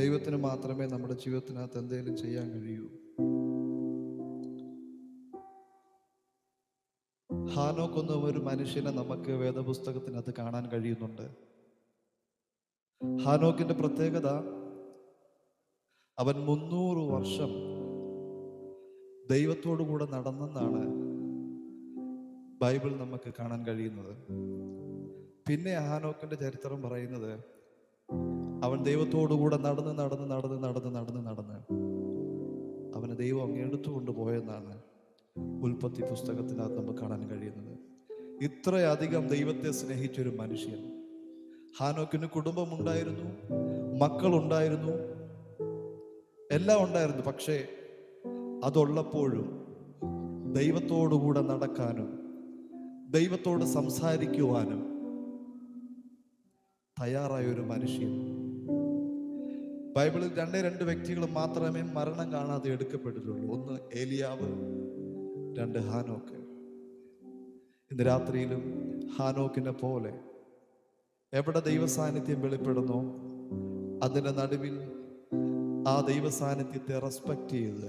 ദൈവത്തിന് മാത്രമേ നമ്മുടെ ജീവിതത്തിനകത്ത് എന്തെങ്കിലും ചെയ്യാൻ കഴിയൂ. ഹാനോക്ക് ഒരു മനുഷ്യനെ നമുക്ക് വേദപുസ്തകത്തിനകത്ത് കാണാൻ കഴിയുന്നുണ്ട്. ഹാനോക്കിന്റെ പ്രത്യേകത അവൻ മുന്നൂറ് വർഷം ദൈവത്തോടു കൂടെ നടന്നെന്നാണ് ബൈബിൾ നമുക്ക് കാണാൻ കഴിയുന്നത്. പിന്നെ ഹാനോക്കിന്റെ ചരിത്രം പറയുന്നത് അവൻ ദൈവത്തോടുകൂടെ നടന്ന് നടന്ന് നടന്ന് നടന്ന് നടന്ന് നടന്ന്. അവനെ ദൈവം അങ്ങ് എടുത്തുകൊണ്ട് പോയെന്നാണ് ഉൽപ്പത്തി പുസ്തകത്തിനകത്ത് നമുക്ക് കാണാൻ കഴിയുന്നത്. ഇത്രയധികം ദൈവത്തെ സ്നേഹിച്ചൊരു മനുഷ്യൻ. ഹാനോക്കിന് കുടുംബമുണ്ടായിരുന്നു മക്കളുണ്ടായിരുന്നു എല്ലാം ഉണ്ടായിരുന്നു. പക്ഷേ അതുള്ളപ്പോഴും ദൈവത്തോടുകൂടെ നടക്കാനും ദൈവത്തോട് സംസാരിക്കുവാനും തയ്യാറായ ഒരു മനുഷ്യൻ ബൈബിളിൽ രണ്ടേ രണ്ട് വ്യക്തികൾ മാത്രമേ മരണം കാണാതെ എടുക്കപ്പെട്ടിട്ടുള്ളൂ. ഒന്ന് ഏലിയാവ് രണ്ട് ഹാനോക്ക്. ഇന്ന് രാത്രിയിലും ഹാനോക്കിനെ പോലെ എവിടെ ദൈവസാന്നിധ്യം വെളിപ്പെടുന്നോ അതിന്റെ നടുവിൽ ആ ദൈവസാന്നിധ്യത്തെ റെസ്പെക്ട് ചെയ്ത്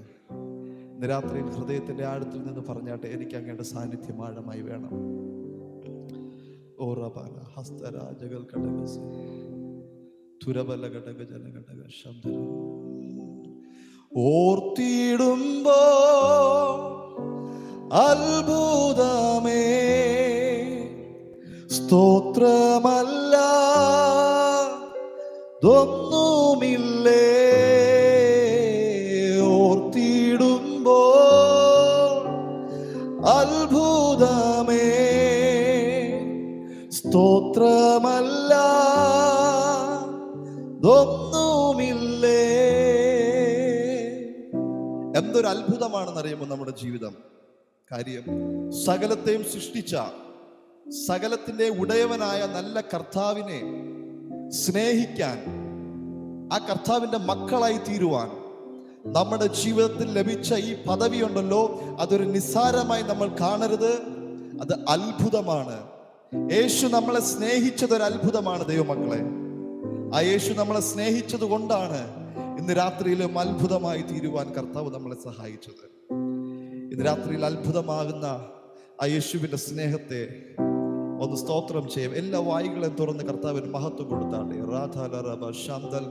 ഇന്ന് രാത്രിയിൽ ഹൃദയത്തിന്റെ ആഴത്തിൽ നിന്ന് പറഞ്ഞാട്ടെ എനിക്ക് അങ്ങയുടെ സാന്നിധ്യം ആഴമായി വേണം. ഓറബാല ഹസ്തരാജകൾ ഘടകസ് തുരബല ഘടക ജനഘടക ശബ്ദ ഓർത്തിടുമ്പോ അത്ഭുതമേ. സ്തോത്രമല്ല തൊന്നുമില്ലേ ഓർത്തിടുമ്പോ അത്ഭുതമേ. സ്തോത്രമല്ല തൊന്നുമില്ലേ എന്തൊരു അത്ഭുതമാണെന്നറിയുമ്പോൾ നമ്മുടെ ജീവിതം? കാര്യം സകലത്തെയും സൃഷ്ടിച്ച സകലത്തിന്റെ ഉടയവനായ നല്ല കർത്താവിനെ സ്നേഹിക്കാൻ ആ കർത്താവിന്റെ മക്കളായി തീരുവാൻ നമ്മുടെ ജീവിതത്തിൽ ലഭിച്ച ഈ പദവി ഉണ്ടല്ലോ അതൊരു നിസ്സാരമായി നമ്മൾ കാണരുത്. അത് അത്ഭുതമാണ്. യേശു നമ്മളെ സ്നേഹിച്ചത് ഒരു അത്ഭുതമാണ് ദൈവമക്കളെ. ആ യേശു നമ്മളെ സ്നേഹിച്ചത് കൊണ്ടാണ് ഇന്ന് രാത്രിയിലും അത്ഭുതമായി തീരുവാൻ കർത്താവ് നമ്മളെ സഹായിച്ചത്. ഇന്ന് രാത്രിയിൽ അത്ഭുതമാകുന്ന ആ യേശുവിന്റെ സ്നേഹത്തെ ഒന്ന് സ്തോത്രം ചെയ്യും. എല്ലാ വായികളെയും തുറന്ന് കർത്താവിന് മഹത്വം റാധാലറബ ശാന്തൽ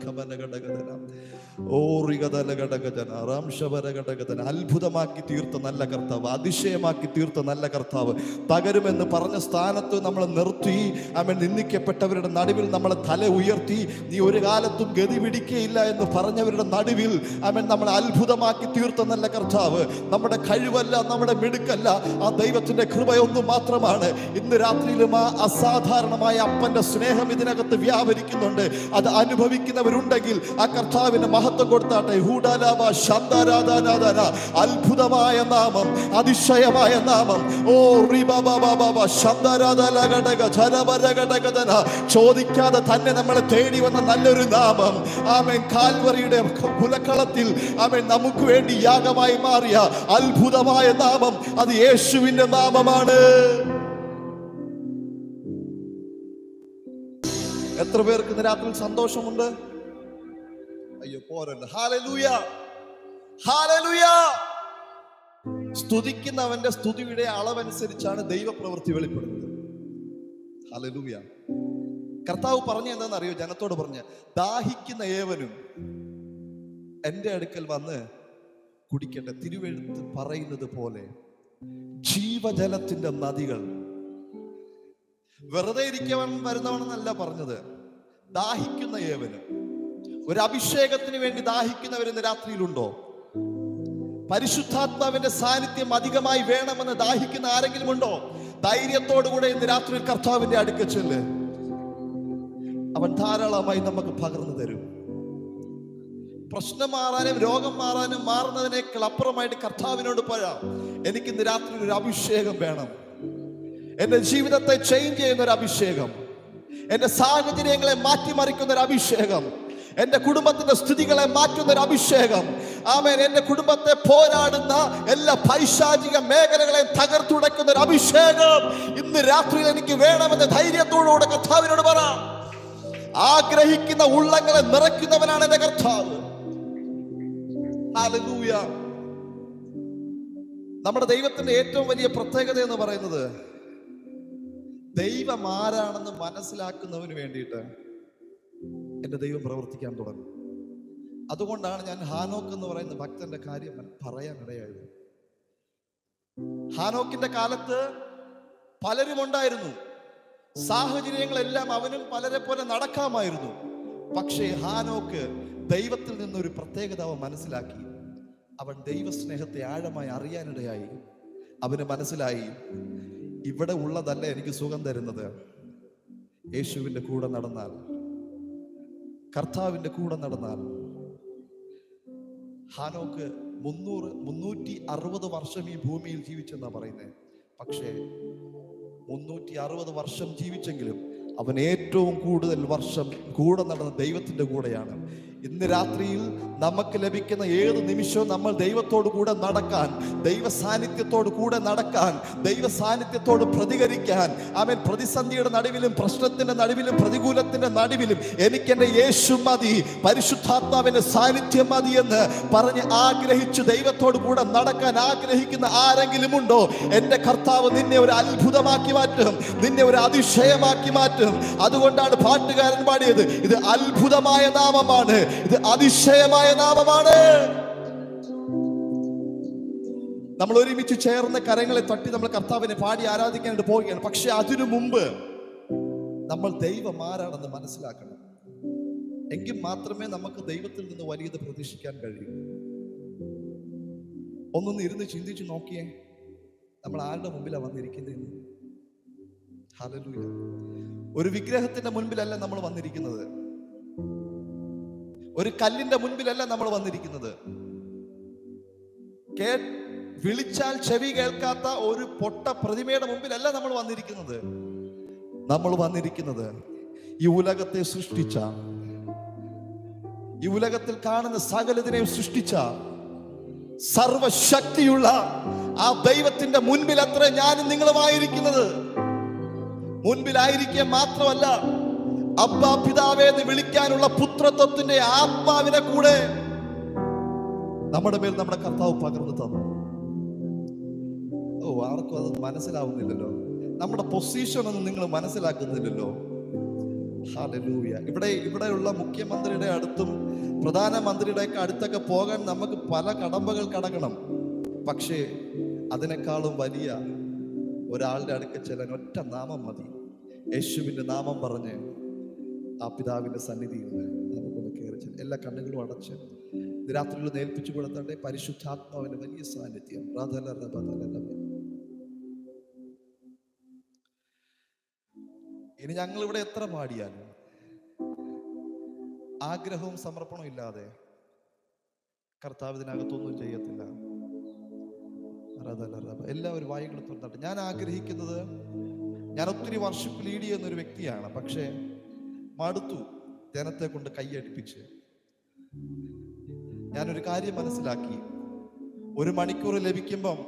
അത്ഭുതമാക്കി തീർത്ത നല്ല കർത്താവ് അതിശയമാക്കി തീർത്ത നല്ല കർത്താവ്. തകരുമെന്ന് പറഞ്ഞ സ്ഥാനത്ത് നമ്മളെ നിർത്തി. അവൻ നിന്ദിക്കപ്പെട്ടവരുടെ നടുവിൽ നമ്മളെ തല ഉയർത്തി. നീ ഒരു കാലത്തും ഗതി പിടിക്കയില്ല എന്ന് പറഞ്ഞവരുടെ നടുവിൽ അവൻ നമ്മളെ അത്ഭുതമാക്കി തീർത്ത നല്ല കർത്താവ്. നമ്മുടെ കഴിവല്ല നമ്മുടെ മിടുക്കല്ല. ആ ദൈവത്തിന്റെ കൃപയൊന്നും മാത്രമാണ്. ഇന്ന് രാത്രിയിലും ആ അസാധാരണമായ അപ്പന്റെ സ്നേഹം ഇതിനകത്ത് വ്യാപരിക്കുന്നുണ്ട്. അത് അനുഭവിക്കുന്നവരുണ്ടെങ്കിൽ ആ കർത്താവിന് മഹത്വം കൊടുത്താട്ടെ. ഹൂഡാലാബ ശാന്താരാധാനാദാന അത്ഭുതമായ നാമം അതിശയമായ നാമം. ഓ റിബാബാബാബാബ ജനപരഘടകധന ചോദിക്കാതെ തന്നെ നമ്മളെ തേടി വന്ന നല്ലൊരു നാമം. ആമേൻ കാൽവറിയുടെ കുലക്കളത്തിൽ ആമേൻ നമുക്ക് വേണ്ടി യാഗമായി മാറിയ അത്ഭുതമായ നാമം. അത് യേശുവിന്റെ നാമമാണ്. എത്ര പേർക്ക് ഇന്ന് രാത്രി സന്തോഷമുണ്ട്? അയ്യോ പോരല്ല. ഹാലലൂയ ഹാലലൂയ സ്തുതിക്കുന്നവന്റെ സ്തുതിയുടെ അളവനുസരിച്ചാണ് ദൈവപ്രവൃത്തി വെളിപ്പെടുന്നത്. ഹാലലൂയ കർത്താവ് പറഞ്ഞു എന്താണെന്ന് അറിയോ ജനത്തോട് പറഞ്ഞ് ദാഹിക്കുന്ന ഏവനും എന്റെ അടുക്കൽ വന്ന് കുടിക്കേണ്ട തിരുവെഴുത്ത് പറയുന്നത് പോലെ ജീവജലത്തിന്റെ നദികൾ. വെറുതെ ഇരിക്കവൻ വരുന്നവണെന്നല്ല പറഞ്ഞത്. ദാഹിക്കുന്ന ഏവനും? ഒരു അഭിഷേകത്തിന് വേണ്ടി ദാഹിക്കുന്നവർ ഇന്ന് രാത്രിയിലുണ്ടോ? പരിശുദ്ധാത്മാവിന്റെ സാന്നിധ്യം അധികമായി വേണമെന്ന് ദാഹിക്കുന്ന ആരെങ്കിലും ഉണ്ടോ ധൈര്യത്തോടുകൂടെ ഇന്ന് രാത്രിയിൽ കർത്താവിന്റെ അടുക്ക ചെല്ല്. അവൻ ധാരാളമായി നമുക്ക് പകർന്നു തരും. പ്രശ്നം മാറാനും രോഗം മാറാനും മാറുന്നതിനേക്കാൾ അപ്പുറമായിട്ട് കർത്താവിനോട് പറയാം എനിക്ക് ഇന്ന് രാത്രി ഒരു അഭിഷേകം വേണം. എന്റെ ജീവിതത്തെ ചേഞ്ച് ചെയ്യുന്ന ഒരു അഭിഷേകം. എന്റെ സാഹചര്യങ്ങളെ മാറ്റിമറിക്കുന്ന ഒരു അഭിഷേകം. എന്റെ കുടുംബത്തിന്റെ സ്ഥിതികളെ മാറ്റുന്ന ഒരു അഭിഷേകം. ആമേൻ. എന്റെ കുടുംബത്തെ പോരാടുന്ന എല്ലാ പൈശാചിക മേഖലകളെയും തകർത്തുടയ്ക്കുന്ന ഒരു അഭിഷേകം ഇന്ന് രാത്രിയിൽ എനിക്ക് വേണമെന്ന് ധൈര്യത്തോടുകൂടെ കർത്താവിനോട് പറ. ആഗ്രഹിക്കുന്ന ഉള്ളങ്ങളെ നിറയ്ക്കുന്നവനാണ് എന്റെ കർത്താവ്. നമ്മുടെ ദൈവത്തിന്റെ ഏറ്റവും വലിയ പ്രത്യേകത എന്ന് പറയുന്നത് ദൈവം ആരാണെന്ന് മനസ്സിലാക്കുന്നവന് വേണ്ടിയിട്ട് എന്റെ ദൈവം പ്രവർത്തിക്കാൻ തുടങ്ങും. അതുകൊണ്ടാണ് ഞാൻ ഹാനോക്ക് എന്ന് പറയുന്ന ഭക്തന്റെ കാര്യം പറയാൻ ഇടയായത്. ഹാനോക്കിന്റെ കാലത്ത് പലരും ഉണ്ടായിരുന്നു സാഹചര്യങ്ങളെല്ലാം അവനും പലരെ പോലെ നടക്കാമായിരുന്നു. പക്ഷേ ഹാനോക്ക് ദൈവത്തിൽ നിന്നൊരു പ്രത്യേകത അവൻ മനസ്സിലാക്കി. അവൻ ദൈവസ്നേഹത്തെ ആഴമായി അറിയാനിടയായി. അവന് മനസ്സിലായി. ഇവിടെ ഉള്ളതല്ല എനിക്ക് സുഖം തരുന്നത്. യേശുവിന്റെ കൂടെ നടന്നാൽ കർത്താവിന്റെ കൂടെ നടന്നാൽ. ഹാനോക്ക് മുന്നൂറ് മുന്നൂറ്റി അറുപത് വർഷം ഈ ഭൂമിയിൽ ജീവിച്ചെന്നാ പറയുന്നത് പക്ഷേ മുന്നൂറ്റി അറുപത് വർഷം ജീവിച്ചെങ്കിലും അവൻ ഏറ്റവും കൂടുതൽ വർഷം കൂടെ നടന്ന ദൈവത്തിന്റെ കൂടെയാണ്. ഇന്ന് രാത്രിയിൽ നമുക്ക് ലഭിക്കുന്ന ഏത് നിമിഷവും നമ്മൾ ദൈവത്തോടു കൂടെ നടക്കാൻ ദൈവ സാന്നിധ്യത്തോട് കൂടെ നടക്കാൻ ദൈവ സാന്നിധ്യത്തോട് പ്രതികരിക്കാൻ അവൻ പ്രതിസന്ധിയുടെ നടുവിലും പ്രശ്നത്തിന്റെ നടുവിലും പ്രതികൂലത്തിന്റെ നടുവിലും എനിക്ക് യേശു മതി പരിശുദ്ധാത്മാവിന്റെ സാന്നിധ്യം മതി എന്ന് പറഞ്ഞ് ആഗ്രഹിച്ചു ദൈവത്തോട് കൂടെ നടക്കാൻ ആഗ്രഹിക്കുന്ന ആരെങ്കിലും ഉണ്ടോ? എന്റെ കർത്താവ് നിന്നെ ഒരു അത്ഭുതമാക്കി മാറ്റും നിന്നെ ഒരു അതിശയമാക്കി മാറ്റും. അതുകൊണ്ടാണ് പാട്ടുകാരൻ പാടിയത് ഇത് അത്ഭുതമായ നാമമാണ്. ഇത് അതിശയമായ നാമമാണ്. നമ്മൾ ഒരുമിച്ച് ചേർന്ന കരങ്ങളെ തട്ടി നമ്മൾ കർത്താവിനെ പാടി ആരാധിക്കാനായിട്ട് പോവുകയാണ്. പക്ഷെ അതിനു മുമ്പ് നമ്മൾ ദൈവം ആരാണെന്ന് മനസ്സിലാക്കണം. എങ്കിൽ മാത്രമേ നമുക്ക് ദൈവത്തിൽ നിന്ന് വലിയത് പ്രതീക്ഷിക്കാൻ കഴിയൂ. ഒന്നൊന്ന് ഇരുന്ന് ചിന്തിച്ച് നോക്കിയേ. നമ്മൾ ആരുടെ മുമ്പിലാണ് വന്നിരിക്കുന്നതെന്ന്. ഹല്ലേലൂയ. ഒരു വിഗ്രഹത്തിന്റെ മുൻപിലല്ല നമ്മൾ വന്നിരിക്കുന്നത്. ഒരു കല്ലിന്റെ മുൻപിലല്ല നമ്മൾ വന്നിരിക്കുന്നത്. കേ വിളിച്ചാൽ ചെവി കേൾക്കാത്ത ഒരു പൊട്ട പ്രതിമയുടെ മുമ്പിലല്ല നമ്മൾ വന്നിരിക്കുന്നത്. നമ്മൾ വന്നിരിക്കുന്നത് ഈ ഉലകത്തെ സൃഷ്ടിച്ച ഈ ഉലകത്തിൽ കാണുന്ന സകലതിനെയും സൃഷ്ടിച്ച സർവശക്തിയുള്ള ആ ദൈവത്തിന്റെ മുൻപിൽ അത്ര ഞാനും നിങ്ങളുമായിരിക്കുന്നത്. മുൻപിലായിരിക്കുക മാത്രമല്ല അബ്ബാ പിതാവേ എന്ന് വിളിക്കാനുള്ള പുത്രത്വത്തിന്റെ ആത്മാവിനെ കൂടെ നമ്മുടെ മേൽ നമ്മുടെ കർത്താവ് പകർന്നു തന്നു. ഓ ആർക്കും അത് മനസ്സിലാവുന്നില്ലല്ലോ. നമ്മുടെ പൊസിഷൻ ഒന്നും നിങ്ങൾ മനസ്സിലാക്കുന്നില്ലല്ലോ. ഇവിടെ ഇവിടെയുള്ള മുഖ്യമന്ത്രിയുടെ അടുത്തും പ്രധാനമന്ത്രിയുടെ ഒക്കെ അടുത്തൊക്കെ പോകാൻ നമുക്ക് പല കടമ്പകൾ കടക്കണം. പക്ഷേ അതിനേക്കാളും വലിയ ഒരാളുടെ അടുക്ക ചെല്ലാൻ ഒറ്റ നാമം മതി. യേശുവിന്റെ നാമം പറഞ്ഞ് ആ പിതാവിന്റെ സന്നിധിയിൽ നമുക്കൊന്ന് കയറി എല്ലാ കണ്ണുകളും അടച്ച് രാത്രിയിൽ നേൽപ്പിച്ചു കൊടുത്തേ പരിശുദ്ധാത്മാവിന്റെ വലിയ സാന്നിധ്യം. ഇനി ഞങ്ങൾ ഇവിടെ എത്ര പാടിയാലും ആഗ്രഹവും സമർപ്പണവും ഇല്ലാതെ കർത്താവ് ഇതിനകത്തൊന്നും ചെയ്യത്തില്ല. എല്ലാവരും വായികൾ തുറന്നിട്ട്. ഞാൻ ആഗ്രഹിക്കുന്നത് ഞാൻ ഒത്തിരി വർഷിപ്പ് ലീഡ് ചെയ്യുന്ന ഒരു വ്യക്തിയാണ്. പക്ഷേ മടുത്തു ജനത്തെ കൊണ്ട് കൈയടിപ്പിച്ച് ഞാനൊരു കാര്യം മനസ്സിലാക്കി. ഒരു മണിക്കൂർ ലഭിക്കുമ്പം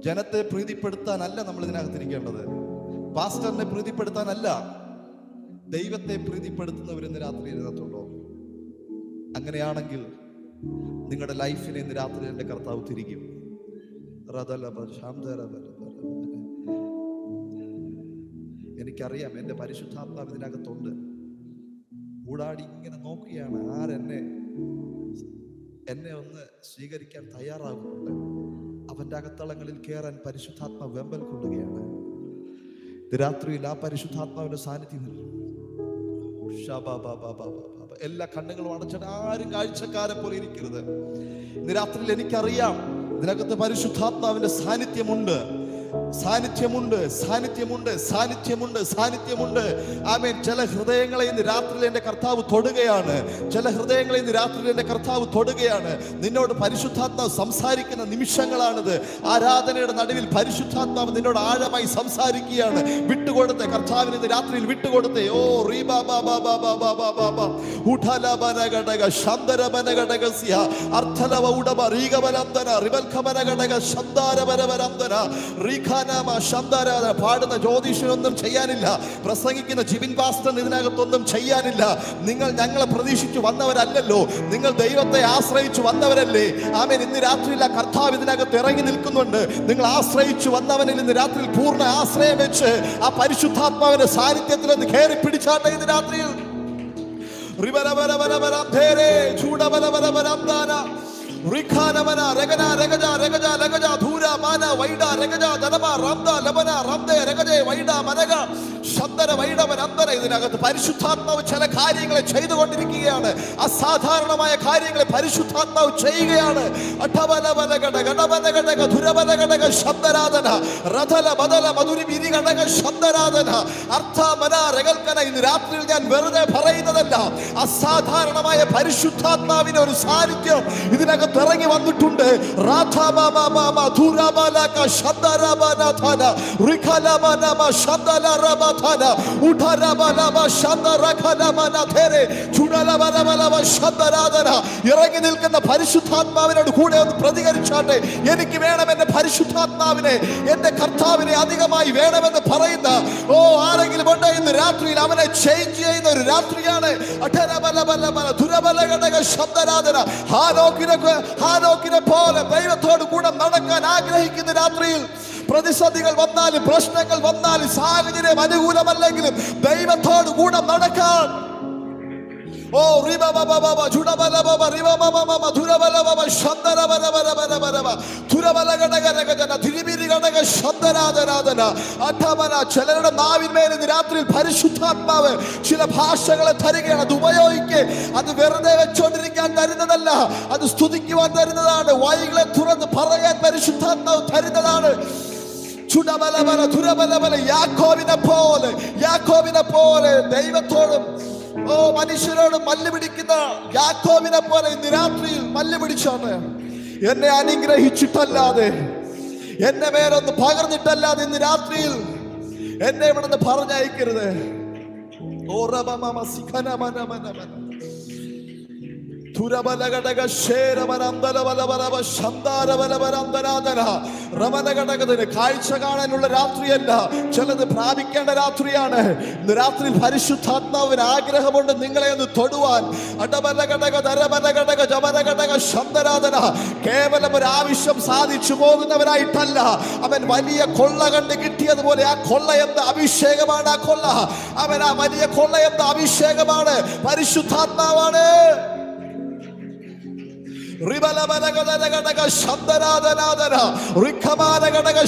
ജനത്തെ പ്രീതിപ്പെടുത്താനല്ല നമ്മൾ ഇതിനകത്തിരിക്കേണ്ടത് പാസ്റ്ററിനെ പ്രീതിപ്പെടുത്താനല്ല ദൈവത്തെ പ്രീതിപ്പെടുത്തുന്നവർ ഇന്ന് രാത്രി ഇതിനകത്തുണ്ടോ അങ്ങനെയാണെങ്കിൽ നിങ്ങളുടെ ലൈഫിനെ ഇന്ന് രാത്രി എന്റെ കർത്താവ് തിരിക്കും. എനിക്കറിയാം എന്റെ പരിശുദ്ധാത്മാവ് ഇതിനകത്തുണ്ട്. ഊടാടി ഇങ്ങനെ നോക്കുകയാണ് ആരെന്നെ എന്നെ ഒന്ന് സ്വീകരിക്കാൻ തയ്യാറാകുന്നുണ്ട്. അവന്റെ അകത്തളങ്ങളിൽ കയറാൻ പരിശുദ്ധാത്മ വെമ്പൽ കൊള്ളുകയാണ്. രാത്രിയിൽ ആ പരിശുദ്ധാത്മാവിന്റെ സാന്നിധ്യം. എല്ലാ കണ്ണുകളും അടച്ചിട്ട് ആരും കാഴ്ചക്കാരെ പോലെ ഇരിക്കരുത്. ഇന്ന് രാത്രിയിൽ എനിക്കറിയാം ഇതിനകത്ത് പരിശുദ്ധാത്മാവിന്റെ സാന്നിധ്യമുണ്ട്. സാന്നിധ്യമുണ്ട് സാന്നിധ്യമുണ്ട് സാന്നിധ്യമുണ്ട് സാന്നിധ്യമുണ്ട്. ആമേൻ. ചില ഹൃദയങ്ങളെ ഇന്ന് രാത്രിയിൽ എന്റെ കർത്താവ് തൊടുകയാണ്. ചില ഹൃദയങ്ങളെ ഇന്ന് രാത്രിയിൽ എന്റെ കർത്താവ് തൊടുകയാണ്. നിന്നോട് പരിശുദ്ധാത്മാവ് സംസാരിക്കുന്ന നിമിഷങ്ങളാണിത്. ആരാധനയുടെ നടുവിൽ പരിശുദ്ധാത്മാവ് നിന്നോട് ആഴമായി സംസാരിക്കുകയാണ്. വിട്ടുകൊടുത്തെ കർത്താവിന് ഇന്ന് രാത്രിയിൽ വിട്ടുകൊടുത്തെ. ഓ റീബാ പാടുന്ന ജ്യോതിഷനൊന്നും ചെയ്യാനില്ല. പ്രസംഗിക്കുന്ന ജിബിൻ പാസ്റ്റർ ഇതിനകത്തൊന്നും ചെയ്യാനില്ല. നിങ്ങൾ ഞങ്ങളെ പ്രതീക്ഷിച്ചു വന്നവരല്ലല്ലോ. നിങ്ങൾ ദൈവത്തെ ആശ്രയിച്ചു വന്നവരല്ലേ. ആമേൻ. ഇന്ന് രാത്രിയില്ല കർത്താവ് ഇതിനകത്ത് ഇറങ്ങി നിൽക്കുന്നുണ്ട്. നിങ്ങൾ ആശ്രയിച്ചു വന്നവനിൽ ഇന്ന് രാത്രിയിൽ പൂർണ ആശ്രയം വെച്ച് ആ പരിശുദ്ധാത്മാവിന്റെ സാന്നിധ്യത്തിൽ ഒന്ന് കയറി പിടിച്ചാട്ടെ ഇന്ന് രാത്രിയിൽ. റിബരബരബരബരം ധേരേ. റിഖാനമന രഗന രഗജ രഗജ രഗജ ധൂര മാന വൈഡ രഗജ ജനമ റബ്ദ ലബന റംദേ രഗജേ വൈഡ മനക ശബ്ദന വൈഡവൻ അന്തര ഇതിനകത്ത് പരിശുദ്ധാത്മാവ് ചില കാര്യങ്ങളെ ചെയ്തുകൊണ്ടിരിക്കുകയാണ്. അസാധാരണമായ കാര്യങ്ങളെ പരിശുദ്ധാത്മാവ് ചെയ്യുകയാണ്. ഘടക ശബ്ദരാധന രഥല ബദല മധുരി വിരി ഘടക ശബ്ദരാധന അർത്ഥ മന രകൽക്കന ഇന്ന് രാത്രിയിൽ ഞാൻ വെറുതെ പറയുന്നതല്ല. അസാധാരണമായ പരിശുദ്ധാത്മാവിന്റെ ഒരു സാന്നിധ്യം ഇതിനകത്ത് ഇറങ്ങി വന്നിട്ടുണ്ട്. ഇറങ്ങി നിൽക്കുന്ന പരിശുദ്ധാത്മാവിനോട് കൂടെ ഒന്ന് പ്രതികരിച്ചാട്ടെ. എനിക്ക് വേണം എന്റെ പരിശുദ്ധാത്മാവിനെ എന്റെ കർത്താവിനെ അധികമായി വേണമെന്ന് പറയുന്ന ഓ ആരെങ്കിലും ഉണ്ട് ഇന്ന് രാത്രിയിൽ അവനെ ചേഞ്ച് ചെയ്യുന്ന ഒരു രാത്രിയാണ്. ശബ്ദരാധന ഹാനോക്കിനെ ഹാനോക്കിനെ പോലെ ദൈവത്തോട് കൂടെ നടക്കാൻ ആഗ്രഹിക്കുന്ന രാത്രിയിൽ പ്രതിസന്ധികൾ വന്നാലും പ്രശ്നങ്ങൾ വന്നാലും സാഹചര്യം അനുകൂലമല്ലെങ്കിലും ദൈവത്തോട് കൂടെ നടക്കാൻ. ഓ റിബ ഘടക ശബ്ദരാധനാധന അഠമന ചിലരുടെ നാവിന്മേൽ ഇന്ന് രാത്രിയിൽ പരിശുദ്ധാത്മാവ് ചില ഭാഷകളെ തരികയാണ് അത് ഉപയോഗിക്ക്. അത് വെറുതെ വെച്ചോണ്ടിരിക്കാൻ തരുന്നതല്ല അത് സ്തുതിക്കുവാൻ തരുന്നതാണ്. വായികളെ തുറന്ന് പറയാൻ പരിശുദ്ധാത്മാവ് തരുന്നതാണ്. ചുടബലബല ദുരബലബല യാക്കോബിനെ പോലെ യാക്കോബിനെ പോലെ ദൈവത്തോടും ഓ മനുഷ്യരോട് മല്ല് പിടിക്കുന്ന യാക്കോബിനെ പോലെ ഇന്ന് രാത്രിയിൽ മല്ല് പിടിച്ചാണ്. എന്നെ അനുഗ്രഹിച്ചിട്ടല്ലാതെ എന്നെ മേലൊന്ന് പകർന്നിട്ടല്ലാതെ ഇന്ന് രാത്രിയിൽ എന്നെ ഇവിടെ നിന്ന് പറഞ്ഞയക്കരുത്. ഓ മമ സിഖനമനമനമന മന മന ശന്താരബലബലന്തരാധന കാഴ്ച കാണാനുള്ള രാത്രിയല്ല ചിലത് പ്രാപിക്കേണ്ട രാത്രിയാണ്. ഇന്ന് രാത്രിയിൽ പരിശുദ്ധാത്മാവിന് ആഗ്രഹമുണ്ട് നിങ്ങളെ ഒന്ന് തൊടുവാൻ. അടബലഘടക ശബ്ദരാധന കേവലം ഒരു ആവശ്യം സാധിച്ചു പോകുന്നവരായിട്ടല്ല അവൻ വലിയ കൊള്ള കണ്ട് കിട്ടിയതുപോലെ ആ കൊള്ള എന്ന അഭിഷേകമാണ് ആ കൊള്ള. അവൻ ആ വലിയ കൊള്ള എന്ന അഭിഷേകമാണ്. പരിശുദ്ധാത്മാവാണ്.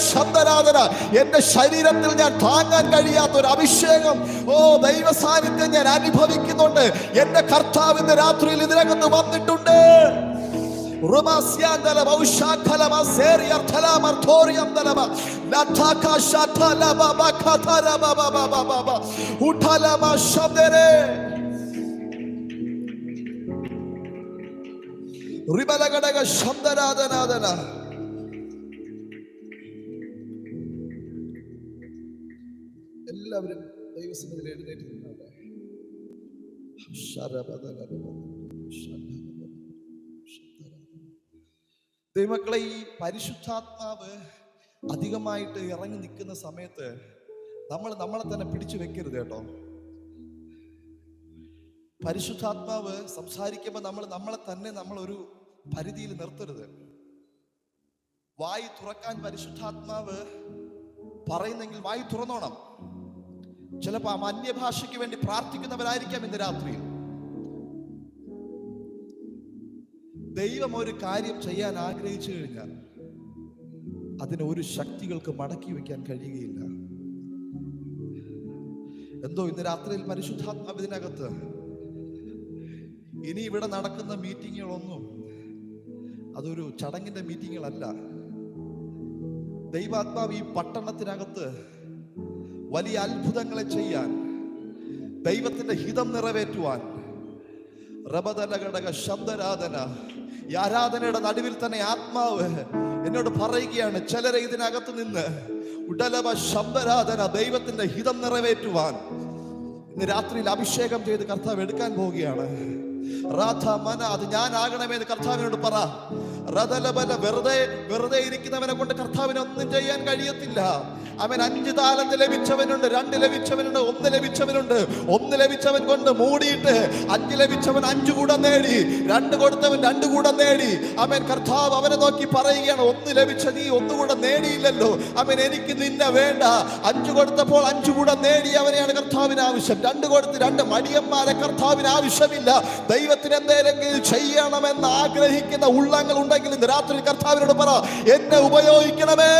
ശബ്ദരാധന. എന്റെ ശരീരത്തിൽ ഞാൻ താങ്ങാൻ കഴിയാത്ത ഒരു അഭിഷേകം ഓ ദൈവ സാന്നിധ്യം ഞാൻ അനുഭവിക്കുന്നുണ്ട് എന്റെ കർത്താവ് കർത്താവിന്റെ രാത്രിയിൽ ഇതിനകത്ത് വന്നിട്ടുണ്ട് റുമാസ്യാന്തല ബൗഷാഖലമ റിബലഘടക ശബ്ദരാധനാഥന എല്ലാവരും ദൈവസന്നിധിയിൽ ദൈവക്കളെ ഈ പരിശുദ്ധാത്മാവ് അധികമായിട്ട് ഇറങ്ങി നിൽക്കുന്ന സമയത്ത് നമ്മൾ നമ്മളെ തന്നെ പിടിച്ചു വെക്കരുത് കേട്ടോ. പരിശുദ്ധാത്മാവ് സംസാരിക്കുമ്പോൾ നമ്മൾ നമ്മളെ തന്നെ നമ്മളൊരു പരിധിയിൽ നിർത്തരുത്. വായി തുറക്കാൻ പരിശുദ്ധാത്മാവ് പറയുന്നെങ്കിൽ വായി തുറന്നോണം. ചിലപ്പോൾ ആ അന്യഭാഷയ്ക്ക് വേണ്ടി പ്രാർത്ഥിക്കുന്നവരായിരിക്കാം ഇന്ന് രാത്രിയിൽ ദൈവം ഒരു കാര്യം ചെയ്യാൻ ആഗ്രഹിച്ചു കഴിഞ്ഞാൽ അതിനെ ഒരു ശക്തികൾക്ക് മടക്കി വെക്കാൻ കഴിയുകയില്ല. എന്തോ ഇന്ന് രാത്രിയിൽ പരിശുദ്ധാത്മാവിനകത്ത് ഇനി ഇവിടെ നടക്കുന്ന മീറ്റിങ്ങുകളൊന്നും അതൊരു ചടങ്ങിന്റെ മീറ്റിങ്ങുകളല്ല. ദൈവാത്മാവ് ഈ പട്ടണത്തിനകത്ത് വലിയ അത്ഭുതങ്ങളെ ചെയ്യാൻ ദൈവത്തിന്റെ ഹിതം നിറവേറ്റുവാൻ റബതല ഘടക ശബ്ദരാധന ഈ ആരാധനയുടെ നടുവിൽ തന്നെ ആത്മാവ് എന്നോട് പറയുകയാണ് ചിലരെ ഇതിനകത്ത് നിന്ന് ഉടലവ ശബ്ദരാധന ദൈവത്തിന്റെ ഹിതം നിറവേറ്റുവാൻ. ഇന്ന് രാത്രിയിൽ അഭിഷേകം ചെയ്ത് കർത്താവ് എടുക്കാൻ പോവുകയാണ്. റാഥ മന അത് ഞാനാകണമെന്ന് കർത്താവിനോട് പറ. റതലബല വെറുതെ വെറുതെ ഇരിക്കുന്നവനെ കൊണ്ട് കർത്താവിന് ഒന്നും ചെയ്യാൻ കഴിയത്തില്ല. അവൻ അഞ്ച് താലത്ത് ലഭിച്ചവനുണ്ട് രണ്ട് ലഭിച്ചവനുണ്ട് ഒന്ന് ലഭിച്ചവനുണ്ട്. ഒന്ന് ലഭിച്ചവൻ കൊണ്ട് മൂടിയിട്ട് അഞ്ച് ലഭിച്ചവൻ അഞ്ചു കൂടെ നേടി. രണ്ട് കൊടുത്തവൻ രണ്ട് കൂടെ നേടി. അവൻ കർത്താവ് അവനെ നോക്കി പറയുകയാണ് ഒന്ന് ലഭിച്ച നീ ഒന്നുകൂടെ നേടിയില്ലല്ലോ. അവൻ എനിക്ക് നിന്നെ വേണ്ട. അഞ്ചു കൊടുത്തപ്പോൾ അഞ്ചു കൂടെ നേടി അവനെയാണ് കർത്താവിന് ആവശ്യം. രണ്ട് കൊടുത്ത് രണ്ട് മടിയന്മാരെ കർത്താവിന് ആവശ്യമില്ല. ദൈവത്തിന് എന്തെങ്കിലും ചെയ്യണമെന്ന് ആഗ്രഹിക്കുന്ന ഉള്ളങ്ങൾ ഉണ്ടെങ്കിൽ ഇന്ന് രാത്രി കർത്താവിനോട് പറ എന്നെ ഉപയോഗിക്കണമേ.